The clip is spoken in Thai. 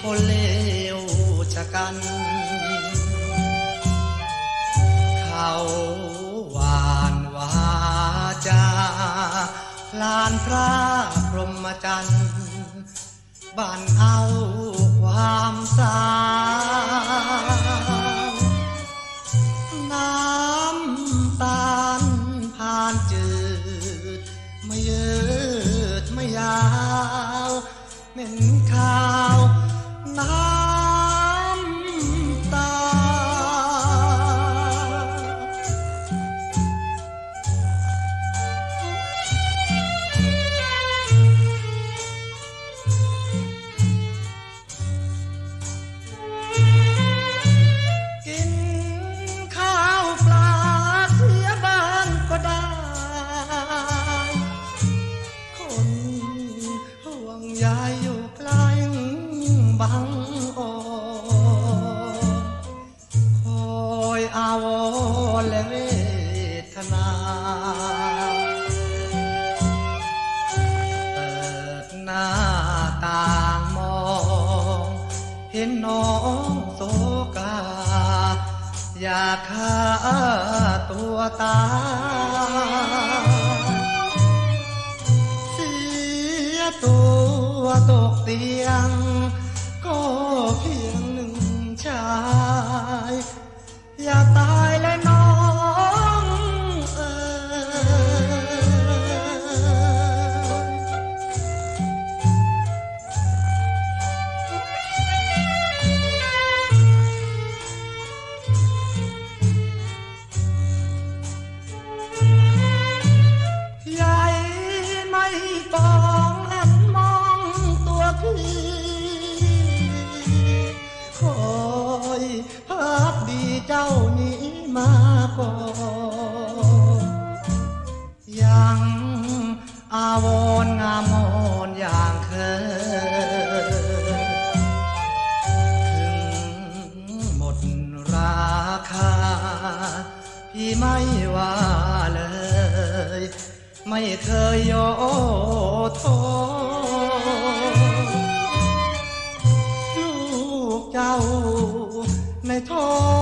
คนเลวชะกัน เขาหวานวาจาลานพระพรหมจันทร์บ้านเอาความสางน้ำตาลผ่านจืด ไม่ยืดไม่ยาวเหม็นข้า ห่วงใยอยู่ใกล้บังโอคอยอาวรและเวทนาเปิดหน้าต่างมอง เห็นน้องโศกา อยากฆ่าตัวตาย ตกเตียง ก็เพียงหนึ่งชาย อยากตายและน้องเอยใหญ่ไม่ปอ คอยพักดีเจ้านี้มาก่อนยังอาวรณ์งามงอนอย่างเคยถึงหมดราคา พี่ไม่ว่าเลย ไม่เคยโยโท เจ้าในท้อง